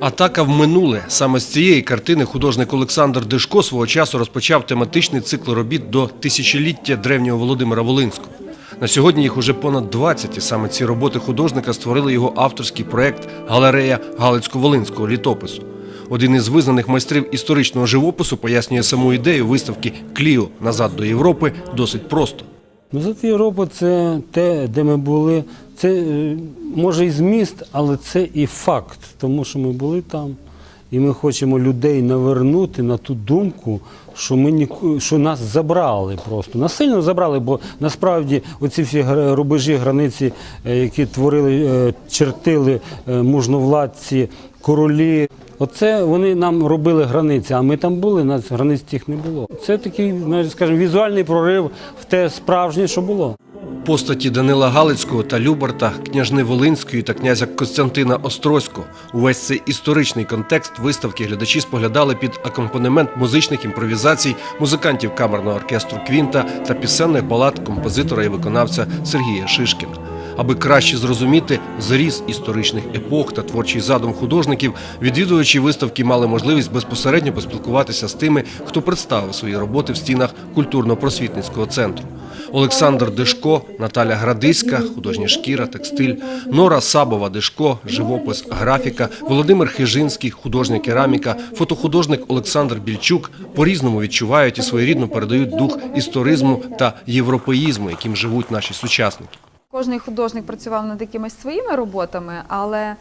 Атака в минуле. Саме з цієї картини художник Олександр Дишко свого часу розпочав тематичний цикл робіт до тисячоліття древнього Володимира Волинського. На сьогодні їх уже понад 20, і саме ці роботи художника створили його авторський проект Галерея Галицько-Волинського літопису. Один із визнаних майстрів історичного живопису пояснює саму ідею виставки Кліо назад до Європи досить просто. Назад Європа це те, де ми були. Це е, може і зміст, але це і факт, тому що ми були там. І ми хочемо людей навернути на ту думку, що ми ніку- що нас забрали просто. Насильно забрали, бо насправді оці всі рубежі, границі, е, які творили, е, чертили мужновладці, королі. Оце вони нам робили границі, а ми там були, нас границь тих не було. Це такий, скажімо, візуальний прорив в те справжнє, що було. Постаті Данила Галицького та Любарта, княжни Волинської та князя Костянтина Острозького. Увесь цей історичний контекст виставки глядачі споглядали під акомпанемент музичних імпровізацій музикантів камерного оркестру Квінта та пісенних балад композитора і виконавця Сергія Шишкіна. Аби краще зрозуміти зріз історичних епох та творчий задум художників, відвідувачі виставки мали можливість безпосередньо поспілкуватися з тими, хто представив свої роботи в стінах культурно-просвітницького центру. Олександр Дишко, Наталя Градиська, художня шкіра, текстиль, Нора Сабова Дишко, живопис, графіка, Володимир Хижинський, художня кераміка, фотохудожник Олександр Більчук по-різному відчувають і своєрідно передають дух історизму та європеїзму, яким живуть наші сучасники. Кожний художник працював над якимись своїми роботами, але е,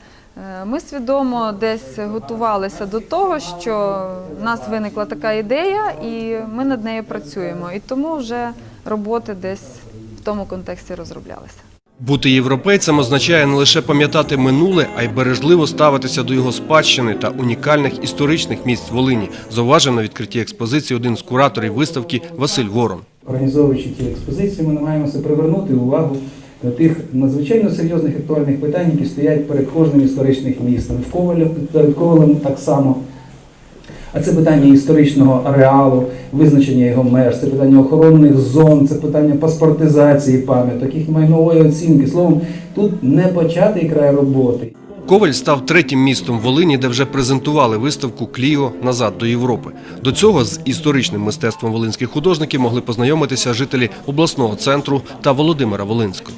ми свідомо десь готувалися до того, що в нас виникла така ідея, і ми над нею працюємо. І тому вже роботи десь в тому контексті розроблялися. Бути європейцем означає не лише пам'ятати минуле, а й бережливо ставитися до його спадщини та унікальних історичних місць Волині, зауважив на відкритті експозиції один з кураторів виставки Василь Ворон. Організовуючи ті експозиції, ми намагаємося привернути увагу до тих надзвичайно серйозних актуальних питань, які стоять перед кожним історичним містом. Перед Ковалем так само. А це питання історичного ареалу, визначення його меж, це питання охоронних зон, це питання паспортизації пам'яток, їх майнової оцінки. Словом, тут не початий край роботи. Коваль став третім містом Волині, де вже презентували виставку Кліо назад до Європи. До цього з історичним мистецтвом волинських художників могли познайомитися жителі обласного центру та Володимира Волинського.